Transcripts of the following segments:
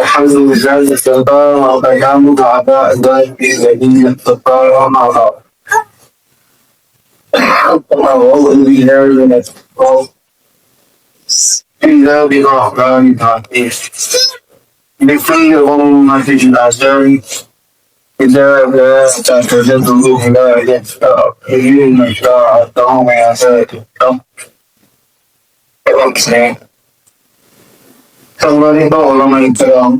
الحمد لله والسلام على داود وعلى عباده الذين اصطفاهم على أعوذ بالله من الشيطان إلا بالرحمن الرحيم لكل أمة أجل إذا جاء تجده لا يشاء إن شاء يا ساتر সম্মানিত ওলামা ইকরাম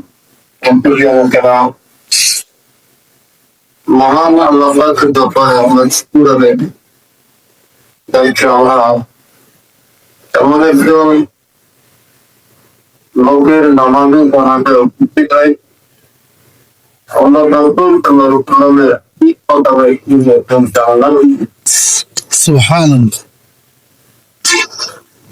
প্রিয় কেরাম। মহান আল্লাহ দফায় আমরা দায়িত্ব আমরা এমন একজন লোকের নামাজে বানাতে উপস্থিত হয় Subhanallah.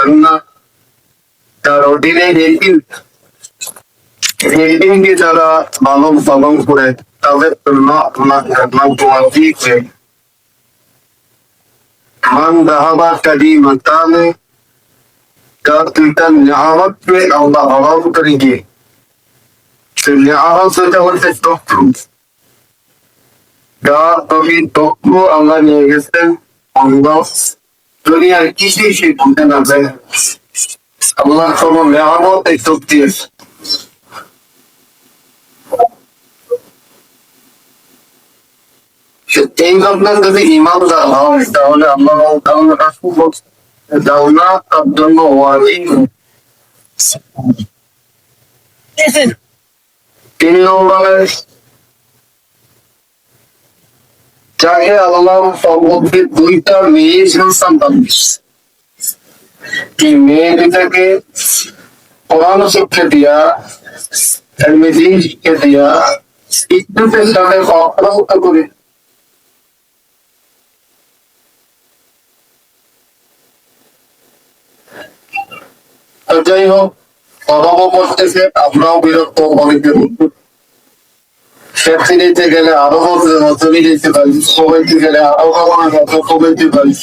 তান্না তার অধীনে রেটিং রেটিংকে যারা লালন পালন করে, তাদের জন্য মান দাহাবা কালিমাতানে কাতিতান নিয়ামত में আল্লাহ হারাম করেंगे সে নিয়ামত সেটা হচ্ছে তকরু যা তুমি তকরু আল্লাহ নিয়ে গেছেন, আল্লাহ দুনিয়ার কিছুই সে বলতে না যায় আল্লাহ কোন নিয়ামত এই দিয়েছে এই আপনার যদি ইমানদার হয় তাহলে আল্লাহ তাহলে রাসূল দাওনা তার জন্য ওয়াজিব তিন নম্বরে যাকে আল্লাহ সম্পর্কে দুইটা মেয়ে সন্তান এই মেয়ে দুটাকে শিক্ষা দিয়া শিক্ষা দিয়া ইজ্জতের সাথে অপরাহত করে। যাই হোক কর্ম করতেছে আমরাও বিরক্ত অনেকের সেফটি নিতে গেলে আরও চলে যেতে পারি কমাইতে গেলে আরও কমানো যত কমাইতে পারি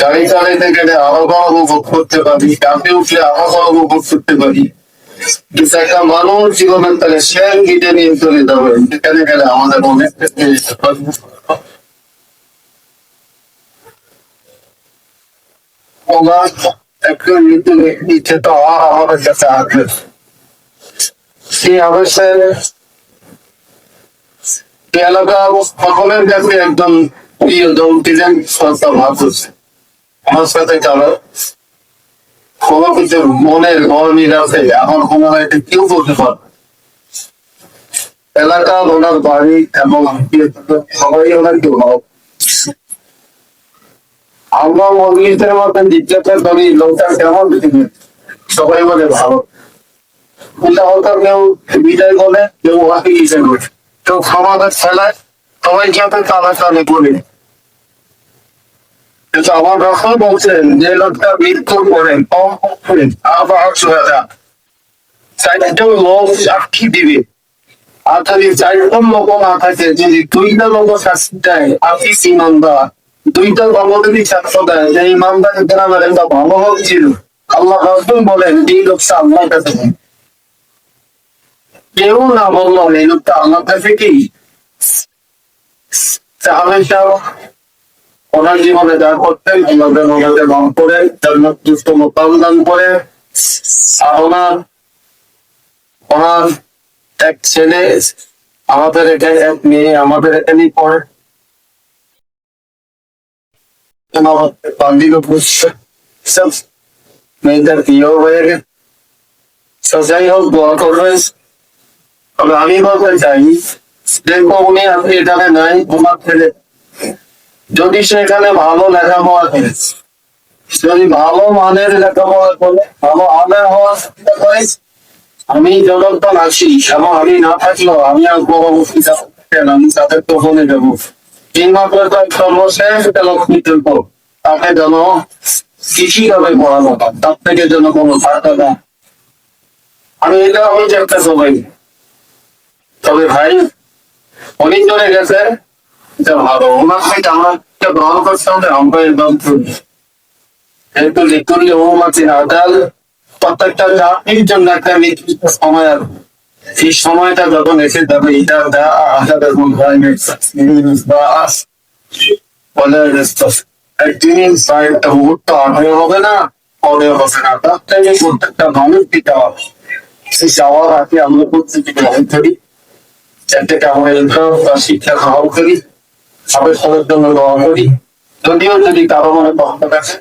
গাড়ি চালাইতে গেলে আরও গরম উপভোগ করতে পারি কাপে উঠলে আরও গরম উপভোগ করতে পারি কিন্তু একটা মানুষ জীবনের তাহলে শেয়ার গিটে নিয়ে চলে যাবে সেখানে গেলে আমাদের অনেক একটু মৃত্যু তো আমাদের কাছে আগ্রহ সেই অবস্থায় এলাকা সকলের কাছে প্রিয় দৌড় সস্তা ভাব আমার সাথে কারও কোনো কিছু মনের আছে কেউ বলতে পারে এলাকা, ওনার বাড়ি এবং সবাই আমরা করি, লোকটা কেমন সবাই বলে, ভালো। হয়তো কেউ বিদায় বলে, কেউ কেউ সমাজের ফেলায় সবাই যাতে তালা টানে বলে? আমার বলছেন, যে লোকটা মৃত্যুর পরে করেন, আবার চারজন লোক দিবে। আর চারজন লোক থাকে দুইটা লোক দুইটা দেয়, যে ইমানদার একটা আল্লাহ বলেন, এই লোকটা আল্লাহর কাছে কেউ না বলল এই লোকটা আমার কাছে কি? হামেশা ওনার জীবনে যা করতেন ওনাদের নাম করে জন্মত দুষ্ট দান করে। আর ওনার ওনার এক ছেলে, আমাদের এখানে এক মেয়ে, আমাদের এখানেই পড়ে। বান্দিল বুঝছে সব মেয়েদের বিয়ে হয়ে গেছে। যাই হোক, দোয়া করবেন। তবে আমি বলতে চাই উনি আপনি এখানে নাই, তোমার ছেলে। যদি সেখানে ভালো লেখাপড়া করেছে যদি ভালো মানের লেখাপড়া করে, ভালো আদায় হওয়ার আমি যতক্ষণ আছি, এবং আমি না থাকলেও আমি আর কেন আমি তাদের তো বলে দেবো। তিনমাত্র তার সর্বশেষ লক্ষ্মীদের পর তাকে যেন পড়ানো তার থেকে যেন কোনো আমি এটা আমি চেষ্টা সবাই তবে ভাই অনেক জনে গেছে। এটা ভালো। ওনার থেকে আমার একটা গ্রহণ করতে হবে আমরা একদম একটু লিখুন ওম আছে আদাল প্রত্যেকটা জাতির জন্য একটা নির্দিষ্ট সময় এই সময়টা যখন এসে যাবে, এটা ধরনের বা আস বলে একদিন একটা মুহূর্ত আগে হবে না, পরে হবে না। তার থেকে প্রত্যেকটা মানুষ দিতে হবে। সেই যাওয়ার আগে আমরা প্রত্যেকে গ্রহণ করি যাতে আমরা ইনকাম বা শিক্ষা গ্রহণ করি, সবাই সবার জন্য গ্রহণ করি। যদিও যদি কারও মনে কষ্ট আছে